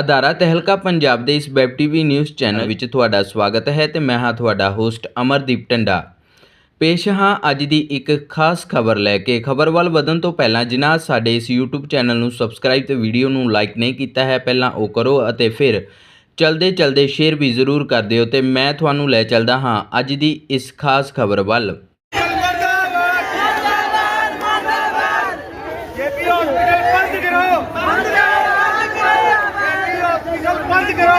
ਅਦਾਰਾ ਤਹਿਲਕਾ ਪੰਜਾਬ ਦੇ ਇਸ web TV news channel ਵਿੱਚ ਤੁਹਾਡਾ ਸਵਾਗਤ ਹੈ ਤੇ ਮੈਂ ਹਾਂ ਤੁਹਾਡਾ ਹੋਸਟ ਅਮਰਦੀਪ ਟੰਡਾ। ਪੇਸ਼ ਹਾਂ ਅੱਜ ਦੀ ਇੱਕ ਖਾਸ ਖਬਰ ਲੈ ਕੇ। ਖਬਰ ਵੱਲ ਵਧਣ ਤੋਂ ਪਹਿਲਾਂ ਜਿਨ੍ਹਾਂ ਸਾਡੇ ਇਸ YouTube ਚੈਨਲ ਨੂੰ ਸਬਸਕ੍ਰਾਈਬ ਤੇ ਵੀਡੀਓ ਨੂੰ ਲਾਈਕ ਨਹੀਂ ਕੀਤਾ ਹੈ ਪਹਿਲਾਂ ਉਹ ਕਰੋ ਅਤੇ ਫਿਰ ਚਲਦੇ ਚਲਦੇ ਸ਼ੇਅਰ ਵੀ ਜ਼ਰੂਰ ਕਰ ਦਿਓ ਤੇ ਮੈਂ ਤੁਹਾਨੂੰ ਲੈ ਚੱਲਦਾ ਹਾਂ ਅੱਜ ਦੀ ਇਸ ਖਾਸ ਖਬਰ ਵੱਲ ਜੇਪੀ ਹਸਪੀਟਲ ਬੰਦ ਕਰੋ ਬੰਦ ਕਰੋ ਬੰਦ ਕਰੋ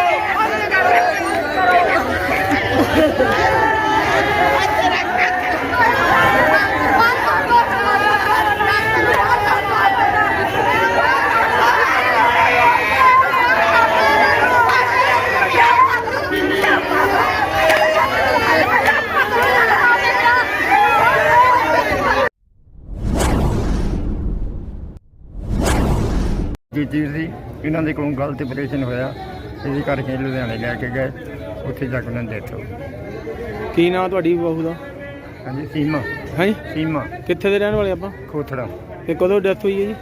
ਜੀਤੀ ਸੀ ਇਹਨਾਂ ਦੇ ਕੋਲੋਂ ਗਲਤ ਆਪਰੇਸ਼ਨ ਹੋਇਆ। ਇਹਦੇ ਕਰਕੇ ਲੁਧਿਆਣੇ ਲੈ ਕੇ ਗਏ। ਉੱਥੇ ਜਾ ਕੇ ਉਹਨਾਂ ਦੀ ਡੈਥ ਹੋ ਗਈ। ਕੀ ਨਾਂ ਤੁਹਾਡੀ ਬਹੂ ਦਾ? ਹਾਂਜੀ ਸੀਮਾ। ਹਾਂਜੀ ਸੀਮਾ। ਕਿੱਥੇ ਦੇ ਰਹਿਣ ਵਾਲੇ ਆਪਾਂ? ਖੋਥੜਾ। ਤੇ ਕਦੋਂ ਡੈਥ ਹੋਈ ਹੈ ਜੀ?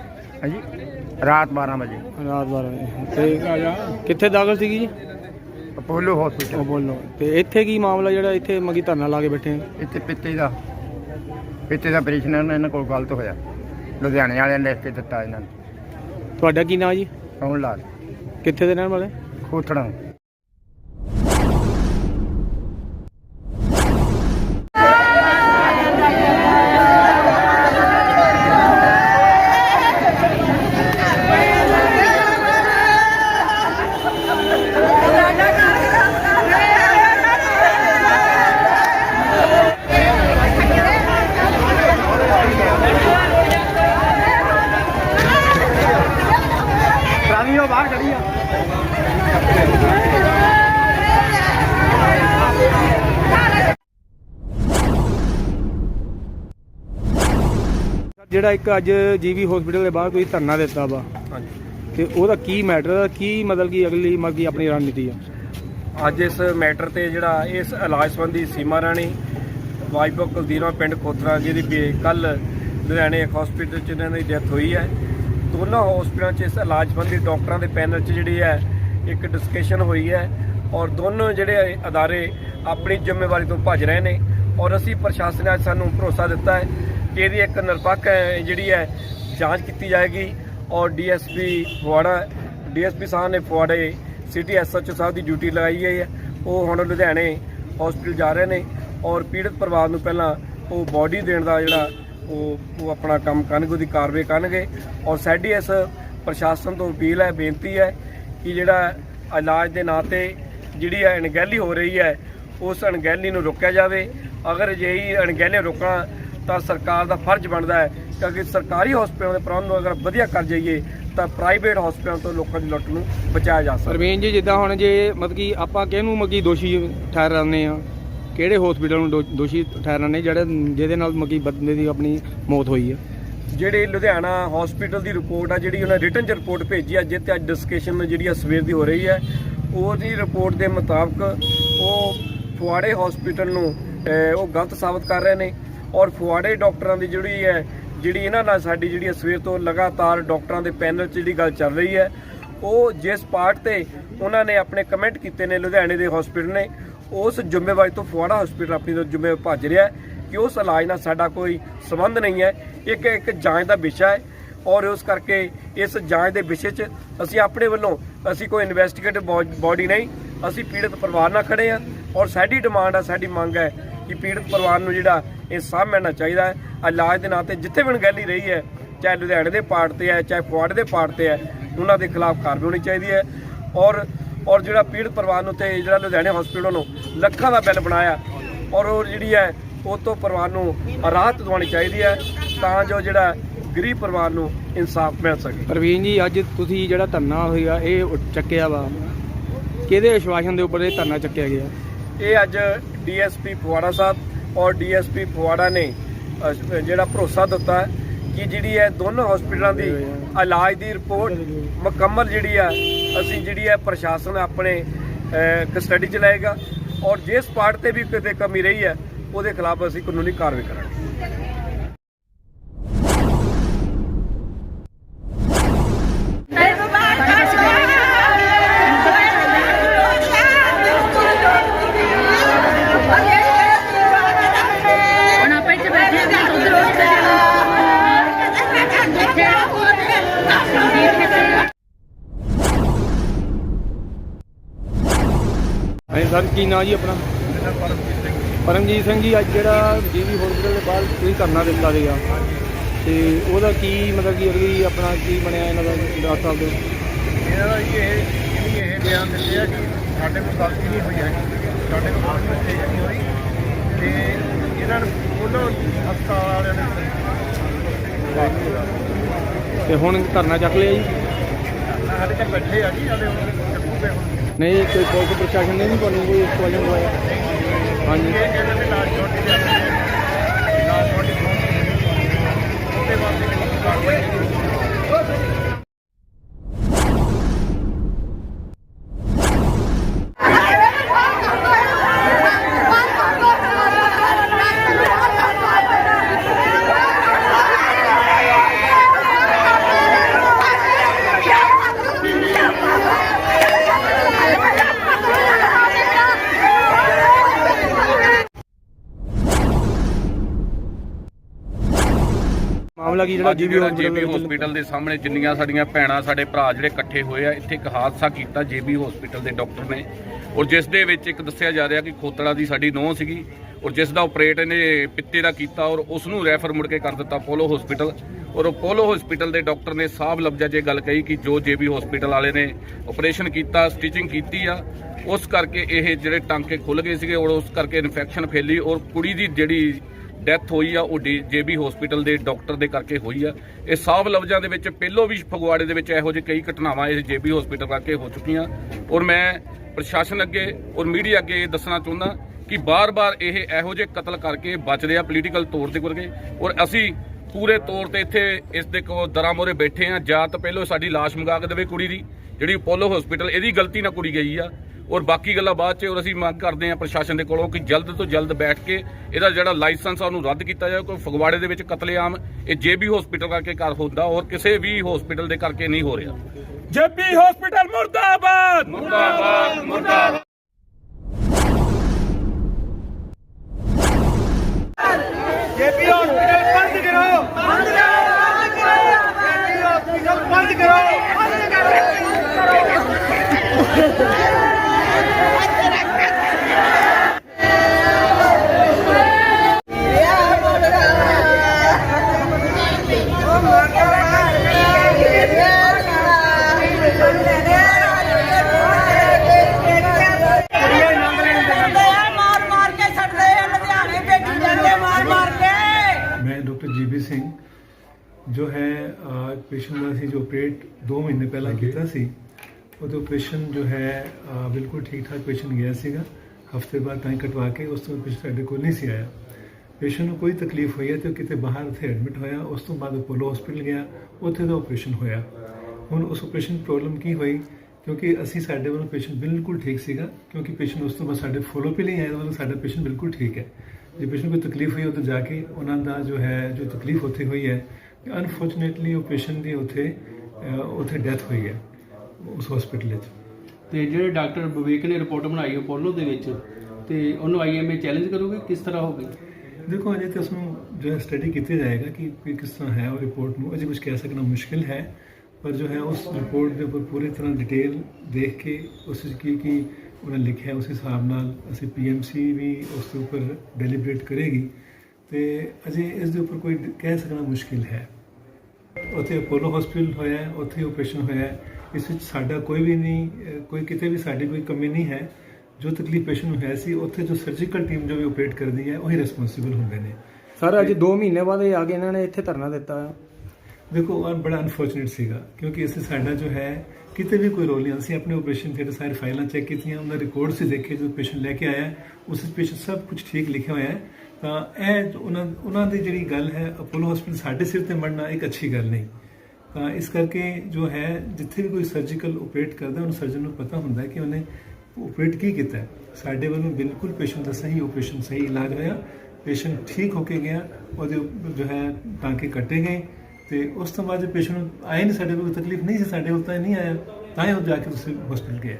ਹਾਂਜੀ ਰਾਤ 12 ਵਜੇ। ਰਾਤ 12 ਵਜੇ। ਤੇ ਕਿੱਥੇ ਦਾਖਲ ਸੀਗੀ ਜੀ? ਅਪੋਲੋ ਉਹ ਹਸਪੀਟਲ ਬੋਲੋ ਤੇ ਇੱਥੇ ਕੀ ਮਾਮਲਾ ਜਿਹੜਾ ਇੱਥੇ ਮਗੀ ਧਰਨਾ ਲਾ ਕੇ ਬੈਠੇ ਆ? ਇੱਥੇ ਪਿੱਤੇ ਦਾ ਪਿੱਤੇ ਦਾ ਆਪਰੇਸ਼ਨ ਇਹਨਾਂ ਕੋਲ ਗਲਤ ਹੋਇਆ। ਲੁਧਿਆਣੇ ਵਾਲਿਆਂ ਨੇ ਲਿਖ ਕੇ ਦਿੱਤਾ ਇਹਨਾਂ ਨੂੰ। ਤੁਹਾਡਾ ਕੀ ਨਾਂ ਜੀ? ਕੌਣ ਲਾਲ ਕਿੱਥੇ ਦੇ ਰਹਿਣ ਵਾਲੇ? ਖੋਥੜਾ। ਬਾਹਰ ਜਿਹੜਾ ਇੱਕ ਅੱਜ ਜੀਵੀ ਹਸਪੀਟਲ ਦੇ ਬਾਹਰ ਕੋਈ ਧਰਨਾ ਦਿੱਤਾ ਵਾ ਤੇ ਉਹਦਾ ਕੀ ਮੈਟਰ ਕੀ ਮਤਲਬ ਕੀ ਅਗਲੀ ਮਤਲਬ ਕੀ ਆਪਣੀ ਰਣਨੀਤੀ ਆ? ਅੱਜ ਇਸ ਮੈਟਰ ਤੇ ਜਿਹੜਾ ਇਸ ਇਲਾਜ ਸੰਬੰਧੀ ਸੀਮਾ ਰਾਣੀ ਵਾਈਪੋ ਕੁਲਦੀਨਾ ਪਿੰਡ ਖੋਤਰਾ ਜਿਹਦੀ ਕੱਲ ਲੁਧਿਆਣੇ ਹਸਪੀਟਲ 'ਚ ਇਹਨਾਂ ਦੀ ਡੈਥ ਹੋਈ ਹੈ। ਦੋਨਾਂ ਹਸਪੀਟਲਾਂ 'ਚ ਇਸ ਇਲਾਜ ਸੰਬੰਧੀ ਡਾਕਟਰਾਂ ਦੇ ਪੈਨਲ 'ਚ ਜਿਹੜੀ ਹੈ, ਇੱਕ ਡਿਸਕਸ਼ਨ ਹੋਈ ਹੈ ਔਰ ਦੋਨੋਂ ਜਿਹੜੇ ਅਦਾਰੇ ਆਪਣੀ ਜ਼ਿੰਮੇਵਾਰੀ ਤੋਂ ਭੱਜ ਰਹੇ ਨੇ ਔਰ ਅਸੀਂ ਪ੍ਰਸ਼ਾਸਨ ਨੇ ਅੱਜ ਸਾਨੂੰ ਭਰੋਸਾ ਦਿੱਤਾ ਹੈ ਕਿ ਇਹਦੀ ਇੱਕ ਨਿਰਪੱਖ ਜਿਹੜੀ ਹੈ, ਜਾਂਚ ਕੀਤੀ ਜਾਏਗੀ ਔਰ ਡੀਐਸਪੀ ਫਗਵਾੜਾ, ਡੀਐਸਪੀ ਸਾਹਿਬ ਨੇ ਫਗਵਾੜੇ ਸਿਟੀ ਐਸਐਚਓ ਸਾਹਿਬ ਦੀ ਡਿਊਟੀ ਲਗਾਈ ਹੋਈ ਹੈ। ਉਹ ਹੁਣ ਲੁਧਿਆਣੇ ਹਸਪੀਟਲ ਜਾ ਰਹੇ ਨੇ ਔਰ ਪੀੜਤ ਪਰਿਵਾਰ ਨੂੰ ਪਹਿਲਾਂ ਉਹ ਬਾਡੀ ਦੇਣ ਦਾ ਜਿਹੜਾ ਉਹ ਉਹ ਆਪਣਾ ਕੰਮ ਕਰਨਗੇ, ਉਹਦੀ ਕਾਰਵਾਈ ਕਰਨਗੇ ਔਰ ਸਾਡੀ ਇਸ ਪ੍ਰਸ਼ਾਸਨ ਤੋਂ ਅਪੀਲ ਹੈ, ਬੇਨਤੀ ਹੈ ਕਿ ਜਿਹੜਾ ਇਲਾਜ ਦੇ ਨਾਂ ਤੇ ਜਿਹੜੀ ਹੈ ਅਣਗਹਿਲੀ ਹੋ ਰਹੀ ਹੈ, ਉਸ ਅਣਗਹਿਲੀ ਨੂੰ ਰੋਕਿਆ ਜਾਵੇ। ਅਗਰ ਅਜਿਹੀ ਅਣਗਹਿਲੀ ਰੋਕਣਾ ਤਾਂ ਸਰਕਾਰ ਦਾ ਫਰਜ਼ ਬਣਦਾ ਹੈ ਕਿਉਂਕਿ ਸਰਕਾਰੀ ਹਸਪਤਾਲਾਂ ਦੇ ਪ੍ਰਬੰਧ ਨੂੰ ਅਗਰ ਵਧੀਆ ਕਰ ਜਾਈਏ, ਤਾਂ ਪ੍ਰਾਈਵੇਟ ਹਸਪਤਾਲਾਂ ਤੋਂ ਲੋਕਾਂ ਦੀ ਲੁੱਟ ਨੂੰ ਬਚਾਇਆ ਜਾ ਸਕਦਾ ਪਰਵੀਨ ਜੀ, ਜਿੱਦਾਂ ਹੁਣ ਜੇ ਮਤਲਬ ਕਿ ਆਪਾਂ ਕਿਹਨੂੰ ਮਗੀ ਦੋਸ਼ੀ ਠਹਿਰਾਉਂਦੇ ਆ ਕਿਹੜੇ ਹਸਪੀਟਲ ਨੂੰ ਦੋ- ਦੋਸ਼ੀ ਠਹਿਰਾਉਂਦੇ ਜਿਹੜੇ ਜਿਹਦੇ ਨਾਲ ਮਗੀ ਬੰਦੇ ਦੀ ਆਪਣੀ ਮੌਤ ਹੋਈ ਹੈ ਜਿਹੜੇ ਲੁਧਿਆਣਾ ਹਸਪੀਟਲ ਦੀ ਰਿਪੋਰਟ ਆ ਜਿਹੜੀ ਉਹਨਾਂ ਰਿਟਨ ਚ ਰਿਪੋਰਟ ਭੇਜੀ ਆ ਜਿੱਤੇ ਅੱਜ ਡਿਸਕਸ਼ਨ ਜਿਹੜੀ ਆ ਸਵੇਰ ਦੀ ਹੋ ਰਹੀ ਹੈ ਉਹਦੀ ਰਿਪੋਰਟ ਦੇ ਮੁਤਾਬਕ ਉਹ ਫੁਆੜੇ ਹਸਪੀਟਲ ਨੂੰ ਅਹ, ਉਹ ਗਲਤ ਸਾਬਤ ਕਰ ਰਹੇ ਨੇ। ਔਰ ਫੁਆੜੇ ਡਾਕਟਰਾਂ ਦੀ ਜਿਹੜੀ ਹੈ ਜਿਹੜੀ ਇਹਨਾਂ ਨਾਲ ਸਾਡੀ ਜਿਹੜੀ ਹੈ ਸਵੇਰ ਤੋਂ ਲਗਾਤਾਰ ਡਾਕਟਰਾਂ ਦੇ ਪੈਨਲ 'ਚ ਜਿਹੜੀ ਗੱਲ ਚੱਲ ਰਹੀ ਹੈ ਉਹ ਜਿਸ ਪਾਰਟ ਤੇ ਉਹਨਾਂ ਨੇ ਆਪਣੇ ਕਮੈਂਟ ਕੀਤੇ ਨੇ ਲੁਧਿਆਣੇ ਦੇ ਹਸਪੀਟਲ ਨੇ ਉਸ ਜ਼ਿੰਮੇਵਾਰੀ ਤੋਂ ਫੁਆੜਾ ਹਸਪੀਟਲ ਆਪਣੀ ਤੋਂ ਜ਼ਿੰਮੇਵਾਰੀ ਭੱਜ ਰਿਹਾ ਕਿ ਉਸ ਇਲਾਜ ਨਾਲ ਸਾਡਾ ਕੋਈ ਸੰਬੰਧ ਨਹੀਂ ਹੈ। ਇੱਕ ਇੱਕ ਜਾਂਚ ਦਾ ਵਿਸ਼ਾ ਹੈ ਔਰ ਉਸ ਕਰਕੇ ਇਸ ਜਾਂਚ ਦੇ ਵਿਸ਼ੇ 'ਚ ਅਸੀਂ ਆਪਣੇ ਵੱਲੋਂ ਅਸੀਂ ਕੋਈ ਇਨਵੈਸਟੀਗੇਟਿਵ ਬਾਡੀ ਨਹੀਂ, ਅਸੀਂ ਪੀੜਤ ਪਰਿਵਾਰ ਨਾਲ ਖੜੇ ਆ ਔਰ ਸਾਡੀ ਡਿਮਾਂਡ ਆ, ਸਾਡੀ ਮੰਗ ਹੈ ਕਿ ਪੀੜਤ ਪਰਿਵਾਰ ਨੂੰ ਜਿਹੜਾ ਇਹ ਸਾਹ ਮਿਲਣਾ ਚਾਹੀਦਾ ਹੈ। ਇਲਾਜ ਦੇ ਨਾਂ ਤੇ ਜਿੱਥੇ ਵੀ ਅਣਗਹਿਲੀ ਰਹੀ ਹੈ, ਚਾਹੇ ਲੁਧਿਆਣੇ ਦੇ ਪਾਰਟ ਤੇ ਹੈ, ਚਾਹੇ ਫੁਆੜੇ ਦੇ ਪਾਰਟ ਤੇ ਹੈ, ਉਹਨਾਂ ਦੇ ਖਿਲਾਫ ਕਾਰਵਾਈ ਹੋਣੀ ਚਾਹੀਦੀ ਹੈ ਔਰ ਔਰ ਜਿਹੜਾ ਪੀੜਤ ਪਰਿਵਾਰ ਨੂੰ ਤੇ ਜਿਹੜਾ ਲੁਧਿਆਣੇ ਹਸਪੀਟਲ ਨੂੰ ਲੱਖਾਂ ਦਾ ਬਿੱਲ ਬਣਾਇਆ ਔਰ ਉਹ ਜਿਹੜੀ ਹੈ ਉਹ ਤੋਂ ਪਰਿਵਾਰ ਨੂੰ ਰਾਹਤ ਦਿਵਾਉਣੀ ਚਾਹੀਦੀ ਹੈ ਤਾਂ ਜੋ ਜਿਹੜਾ ਗਰੀਬ ਪਰਿਵਾਰ ਨੂੰ ਇਨਸਾਫ ਮਿਲ ਸਕੇ। ਪ੍ਰਵੀਨ ਜੀ ਅੱਜ ਤੁਸੀਂ ਜਿਹੜਾ ਧਰਨਾ ਹੋਇਆ ਇਹ ਚੱਕਿਆ ਵਾ। ਕਿਹਦੇ ਆਸ਼ਵਾਸਨ ਦੇ ਉੱਪਰ ਇਹ ਧਰਨਾ ਚੱਕਿਆ ਗਿਆ? ਇਹ ਅੱਜ ਡੀਐਸਪੀ ਫਗਵਾੜਾ ਸਾਹਿਬ ਔਰ ਡੀਐਸਪੀ ਫਗਵਾੜਾ ਨੇ ਜਿਹੜਾ ਭਰੋਸਾ ਦਿੱਤਾ ਹੈ ਕਿ ਜਿਹੜੀ ਹੈ ਦੋਨੋਂ ਹਸਪੀਟਲਾਂ ਦੀ ਇਲਾਜ ਦੀ ਰਿਪੋਰਟ ਮੁਕੰਮਲ ਜਿਹੜੀ ਆ, ਅਸੀਂ ਜਿਹੜੀ ਹੈ ਪ੍ਰਸ਼ਾਸਨ ਆਪਣੇ ਕਸਟਡੀ ਚ ਲਏਗਾ। ਔਰ ਜਿਸ ਪਾਰਟ ਤੇ ਵੀ ਕਿਤੇ ਕਮੀ ਰਹੀ ਹੈ, ਉਹਦੇ ਖਿਲਾਫ ਅਸੀਂ ਕਾਨੂੰਨੀ ਕਾਰਵਾਈ ਕਰਾਂਗੇ। ਸਰ ਕੀ ਨਾਂ ਜੀ ਆਪਣਾ? ਪਰਮਜੀਤ ਸਿੰਘ ਜੀ। ਅੱਜ ਜਿਹੜਾ ਜੀਵੀ ਹਸਪੀਟਲ ਦੇ ਬਾਹਰ ਤੁਸੀਂ ਧਰਨਾ ਦਿੱਤਾ ਸੀਗਾ। ਤੇ ਉਹਦਾ ਕੀ ਮਤਲਬ ਕਿ ਅਗਲੀ ਆਪਣਾ ਕੀ ਬਣਿਆ ਇਹਨਾਂ ਦਾ ਡਾਕਟਰ ਸਾਹਿਬ ਦੇ? ਇਹਨਾਂ ਦਾ ਜੀ ਇਹ ਜਿਹੜੀ ਇਹ ਬਿਆਨ ਦਿੰਦੇ ਆ ਕਿ ਸਾਡੇ ਕੋਲ ਗਲਤੀ ਨਹੀਂ ਹੋਈ ਹੈ ਸਾਡੇ ਕੋਲ ਕੋਈ ਮਿਸਟੇਕ ਨਹੀਂ ਹੋਈ ਤੇ ਇਹਨਾਂ ਨੂੰ ਉਹਨਾਂ ਹਸਪਤਾਲ ਵਾਲਿਆਂ ਨੇ ਤੇ ਹੁਣ ਧਰਨਾ ਚੱਕ ਲਿਆ ਜੀ? ਸਾਡੇ ਤੱਕ ਬੈਠੇ ਆ ਜੀ ਹਾਲੇ ਉਹਨਾਂ ਨੇ ਚੱਕੂਗੇ ਹੁਣ। ਨਹੀਂ ਕੋਈ ਪੁਲਿਸ ਪ੍ਰਸ਼ਾਸਨ ਨੇ ਨਹੀਂ ਤੁਹਾਨੂੰ ਕੋਈ ਸਵਾਲ ਹੋਇਆ ਹਾਂਜੀ। ਉਹਦੇ ਬਾਅਦ ਮਾਮਲਾ ਕੀ ਜਿਹੜਾ ਅੱਜ ਜਿਹੜਾ ਜੇਬੀ ਹਸਪੀਟਲ ਦੇ ਸਾਹਮਣੇ ਜਿੰਨੀਆਂ ਸਾਡੀਆਂ ਭੈਣਾਂ ਸਾਡੇ ਭਰਾ ਜਿਹੜੇ ਇਕੱਠੇ ਹੋਏ ਆ ਇੱਥੇ ਇੱਕ ਹਾਦਸਾ ਕੀਤਾ ਜੇਬੀ ਹਸਪੀਟਲ ਦੇ ਡਾਕਟਰ ਨੇ। ਔਰ ਜਿਸ ਦੇ ਵਿੱਚ ਇੱਕ ਦੱਸਿਆ ਜਾ ਰਿਹਾ ਕਿ ਖੋਤੜਾ ਦੀ ਸਾਡੀ ਨੋਹ ਸੀਗੀ ਔਰ ਜਿਸ ਦਾ ਆਪਰੇਟ ਇਹਨੇ ਪਿੱਤੇ ਦਾ ਕੀਤਾ ਔਰ ਉਸ ਨੂੰ ਰੈਫਰ ਮੁੜ ਕੇ ਕਰ ਦਿੱਤਾ ਪੋਲੋ ਹਸਪੀਟਲ ਔਰ ਪੋਲੋ ਹਸਪੀਟਲ ਦੇ ਡਾਕਟਰ ਨੇ ਸਾਫ਼ ਲਫ਼ਜ਼ਾਂ 'ਚ ਇਹ ਗੱਲ ਕਹੀ ਕਿ ਜੋ ਜੇਬੀ ਹਸਪੀਟਲ ਵਾਲੇ ਨੇ ਆਪਰੇਸ਼ਨ ਕੀਤਾ ਸਟਿਚਿੰਗ ਕੀਤੀ ਆ ਉਸ ਕਰਕੇ ਇਹ ਜਿਹੜੇ ਟਾਂਕੇ ਖੁੱਲ ਗਏ ਸੀਗੇ ਔਰ ਉਸ ਕਰਕੇ ਇਨਫੈਕਸ਼ਨ ਫੈਲੀ ਔਰ ਕੁੜੀ ਦੀ ਜਿਹੜੀ ਡੈਥ ਹੋਈ ਆ, ਉਹ ਜੇਬੀ ਹਸਪੀਟਲ ਦੇ ਡਾਕਟਰ ਦੇ ਕਰਕੇ ਹੋਈ ਆ। ਇਹ ਸਾਫ਼ ਲਫ਼ਜ਼ਾਂ ਦੇ ਵਿੱਚ ਪਹਿਲੋਂ ਵੀ ਫਗਵਾੜੇ ਦੇ ਵਿੱਚ ਇਹੋ ਜਿਹੇ ਕਈ ਘਟਨਾਵਾਂ ਇਸ ਜੇਬੀ ਹਸਪੀਟਲ ਕਰਕੇ ਹੋ ਚੁੱਕੀਆਂ। ਔਰ ਮੈਂ ਪ੍ਰਸ਼ਾਸਨ ਅੱਗੇ ਔਰ ਮੀਡੀਆ ਅੱਗੇ ਇਹ ਦੱਸਣਾ ਚਾਹੁੰਦਾ ਕਿ ਬਾਰ-ਬਾਰ ਇਹ ਇਹੋ ਜਿਹੇ ਕਤਲ ਕਰਕੇ ਬਚਦੇ ਆ ਪੋਲੀਟੀਕਲ ਤੌਰ ਤੇ ਕਰਕੇ ਔਰ ਅਸੀਂ ਪੂਰੇ ਤੌਰ ਤੇ ਇੱਥੇ ਇਸ ਦੇ ਕੋ ਦਰਾਂ ਮੋਰੇ ਬੈਠੇ ਆ। ਜਾਂ ਤਾਂ ਪਹਿਲੋਂ ਸਾਡੀ ਲਾਸ਼ ਮੰਗਾ ਕੇ ਦੇਵੇ ਕੁੜੀ ਦੀ, ਜਿਹੜੀ ਅਪੋਲੋ ਹਸਪੀਟਲ, ਇਹਦੀ ਗਲਤੀ ਨਾਲ ਕੁੜੀ ਗਈ ਆ। ਔਰ ਬਾਕੀ ਗੱਲਾਂ ਬਾਅਦ 'ਚ ਔਰ ਅਸੀਂ ਮੰਗ ਕਰਦੇ ਹਾਂ ਪ੍ਰਸ਼ਾਸਨ ਦੇ ਕੋਲੋਂ ਕਿ ਜਲਦ ਤੋਂ ਜਲਦ ਬੈਠ ਕੇ ਇਹਦਾ ਜਿਹੜਾ ਲਾਇਸੈਂਸ ਆ ਉਹਨੂੰ ਰੱਦ ਕੀਤਾ ਜਾਵੇ। ਕੋਈ ਫਗਵਾੜੇ ਦੇ ਵਿੱਚ ਕਤਲੇਆਮ ਇਹ ਜੇਬੀ ਹਸਪੀਟਲ ਕਰਕੇ ਕਰ ਹੁੰਦਾ ਔਰ ਕਿਸੇ ਵੀ ਹਸਪੀਟਲ ਦੇ ਕਰਕੇ ਨਹੀਂ ਹੋ ਰਿਹਾ। ਜੇਬੀ ਹਸਪੀਟਲ ਮੁਰਦਾਬਾਦ! ਮੁਰਦਾਬਾਦ ਮੁਰਦਾਬਾਦ। ਜੇਪੀ ਹਸਪੀਟਲ ਬੰਦ ਕਰੋ! ਬੰਦ ਕਰੋ ਜੇਪੀ ਹਸਪੀਟਲ ਬੰਦ ਕਰੋ! ਬੰਦ ਮਾਰ ਕੀਤਾ ਸੀ। ਉਹਦੇ ਆਪਰੇਸ਼ਨ ਜੋ ਹੈ ਬਿਲਕੁਲ ਠੀਕ ਠਾਕ ਪੇਸ਼ੈਂਟ ਗਿਆ ਸੀਗਾ। ਹਫ਼ਤੇ ਬਾਅਦ ਤਾਂ ਹੀ ਕਟਵਾ ਕੇ ਉਸ ਤੋਂ ਪੇਸ਼ੈਂਟ ਸਾਡੇ ਕੋਲ ਨਹੀਂ ਸੀ ਆਇਆ। ਪੇਸ਼ੈਂਟ ਨੂੰ ਕੋਈ ਤਕਲੀਫ ਹੋਈ ਹੈ ਤੇ ਕਿਤੇ ਬਾਹਰ ਉੱਥੇ ਐਡਮਿਟ ਹੋਇਆ। ਉਸ ਤੋਂ ਬਾਅਦ ਅਪੋਲੋ ਹਸਪੀਟਲ ਗਿਆ। ਉੱਥੇ ਦਾ ਆਪਰੇਸ਼ਨ ਹੋਇਆ। ਹੁਣ ਉਸ ਆਪਰੇਸ਼ਨ ਪ੍ਰੋਬਲਮ ਕੀ ਹੋਈ? ਕਿਉਂਕਿ ਅਸੀਂ ਸਾਡੇ ਵੱਲੋਂ ਪੇਸ਼ੈਂਟ ਬਿਲਕੁਲ ਠੀਕ ਸੀਗਾ। ਕਿਉਂਕਿ ਪੇਸ਼ੈਂਟ ਉਸ ਤੋਂ ਬਾਅਦ ਸਾਡੇ ਫੋਲੋ ਪੇ ਲਈ ਆਇਆ ਵੱਲੋਂ ਸਾਡਾ ਪੇਸ਼ੈਂਟ ਬਿਲਕੁਲ ਠੀਕ ਹੈ। ਜੇ ਪੇਸ਼ੈਂਟ ਕੋਈ ਤਕਲੀਫ ਹੋਈ ਉੱਥੇ ਜਾ ਕੇ, ਉਹਨਾਂ ਦਾ ਜੋ ਹੈ, ਜੋ ਤਕਲੀਫ ਉੱਥੇ ਹੋਈ ਹੈ ਅਨਫੋਰਚੂਨੇਟਲੀ ਉਹ ਪੇਸ਼ੈਂਟ ਦੀ ਉੱਥੇ ਉੱਥੇ ਡੈਥ ਹੋਈ ਹੈ। ਉਸ ਹਸਪੀਟਲ ਵਿੱਚ। ਤੇ ਜਿਹੜੇ ਡਾਕਟਰ ਵਿਵੇਕ ਨੇ ਰਿਪੋਰਟ ਬਣਾਈ ਅਪੋਲੋ ਦੇ ਵਿੱਚ ਤੇ ਉਹਨੂੰ ਆਈਐਮਏ ਚੈਲੰਜ ਕਰੋਗੇ? ਕਿਸ ਤਰ੍ਹਾਂ ਹੋਗੀ ਦੇਖੋ ਅਜੇ ਤਾਂ ਉਸਨੂੰ ਜੋ ਹੈ ਸਟੱਡੀ ਕੀਤਾ ਜਾਏਗਾ ਕਿ ਕਿ ਕਿਸ ਤਰ੍ਹਾਂ ਹੈ ਉਹ ਰਿਪੋਰਟ ਨੂੰ। ਅਜੇ ਕੁਝ ਕਹਿ ਸਕਣਾ ਮੁਸ਼ਕਿਲ ਹੈ ਪਰ ਜੋ ਹੈ ਉਸ ਰਿਪੋਰਟ ਦੇ ਉੱਪਰ ਪੂਰੀ ਤਰ੍ਹਾਂ ਡਿਟੇਲ ਦੇਖ ਕੇ ਉਸ ਵਿੱਚ ਕੀ ਕੀ ਉਹਨਾਂ ਲਿਖਿਆ ਉਸ ਹਿਸਾਬ ਨਾਲ ਅਸੀਂ ਪੀਐਮਸੀ ਵੀ ਉਸ ਦੇ ਉੱਪਰ ਡੈਲੀਬਰੇਟ ਕਰੇਗੀ। ਤੇ ਅਜੇ ਇਸ ਦੇ ਉੱਪਰ ਕੋਈ ਕਹਿ ਸਕਣਾ ਮੁਸ਼ਕਿਲ ਹੈ। ਉੱਥੇ ਅਪੋਲੋ ਹਸਪੀਟਲ ਹੋਇਆ ਉੱਥੇ ਆਪਰੇਸ਼ਨ ਹੋਇਆ ਹੈ। ਇਸ ਵਿੱਚ ਸਾਡਾ ਕੋਈ ਵੀ ਨਹੀਂ ਕੋਈ ਕਿਤੇ ਵੀ ਸਾਡੀ ਕੋਈ ਕਮੀ ਨਹੀਂ ਹੈ। ਜੋ ਤਕਲੀਫ ਪੇਸ਼ੈਂਟ ਨੂੰ ਹੈ ਸੀ ਉੱਥੇ ਜੋ ਸਰਜੀਕਲ ਟੀਮ ਜੋ ਵੀ ਆਪਰੇਟ ਕਰਦੀ ਹੈ ਉਹੀ ਰਿਸਪੌਂਸਿਬਲ ਹੁੰਦੇ ਨੇ। ਸਰ ਅੱਜ 2 ਮਹੀਨੇ ਬਾਅਦ ਇਹ ਆ ਕੇ ਇਹਨਾਂ ਨੇ ਇੱਥੇ ਧਰਨਾ ਦਿੱਤਾ। ਦੇਖੋ ਉਹ ਬੜਾ ਅਨਫੋਰਚੂਨੇਟ ਸੀਗਾ ਕਿਉਂਕਿ ਇਸ ਸਾਡਾ ਜੋ ਹੈ ਕਿਤੇ ਵੀ ਕੋਈ ਰੋਲ ਨਹੀਂ। ਅਸੀਂ ਆਪਣੇ ਆਪਰੇਸ਼ਨ ਥੀਏਟਰ ਸਾਰੇ ਫਾਈਲਾਂ ਚੈੱਕ ਕੀਤੀਆਂ ਉਹਨਾਂ ਰਿਕਾਰਡਸ ਹੀ ਦੇਖੇ ਜੋ ਪੇਸ਼ੈਂਟ ਲੈ ਕੇ ਆਇਆ ਉਸ ਵਿੱਚ ਪੇਸ਼ੈਂਟ ਸਭ ਕੁਝ ਠੀਕ ਲਿਖਿਆ ਹੋਇਆ ਹੈ। ਤਾਂ ਇਹ ਉਹਨਾਂ ਉਹਨਾਂ ਦੀ ਜਿਹੜੀ ਗੱਲ ਹੈ ਅਪੋਲੋ ਹਸਪੀਟਲ ਸਾਡੇ ਸਿਰ ਤੇ ਮੜਨਾ ਇੱਕ ਅੱਛੀ ਗੱਲ ਨਹੀਂ। ਤਾਂ ਇਸ ਕਰਕੇ ਜੋ ਹੈ, ਜਿੱਥੇ ਵੀ ਕੋਈ ਸਰਜੀਕਲ ਆਪਰੇਟ ਕਰਦਾ, ਉਹਨੂੰ ਸਰਜਨ ਨੂੰ ਪਤਾ ਹੁੰਦਾ ਕਿ ਉਹਨੇ ਆਪਰੇਟ ਕੀ ਕੀਤਾ ਸਾਡੇ ਵੱਲੋਂ ਬਿਲਕੁਲ ਪੇਸ਼ੈਂਟ ਦਾ ਸਹੀ ਆਪਰੇਸ਼ਨ ਸਹੀ ਇਲਾਜ ਹੋਇਆ। ਪੇਸ਼ੈਂਟ ਠੀਕ ਹੋ ਕੇ ਗਿਆ, ਉਹਦੇ ਉੱਪਰ ਜੋ ਹੈ, ਟਾਂਕੇ ਕੱਟੇ ਗਏ ਤੇ ਉਸ ਤੋਂ ਬਾਅਦ ਜੇ ਪੇਸ਼ੈਂਟ ਨੂੰ ਆਏ ਨਹੀਂ ਸਾਡੇ ਕੋਲ ਤਕਲੀਫ ਨਹੀਂ ਸੀ, ਸਾਡੇ ਕੋਲ ਤਾਂ ਨਹੀਂ ਆਇਆ, ਤਾਂ ਹੀ ਉਹ ਜਾ ਕੇ ਉਸ ਹਸਪੀਟਲ ਗਿਆ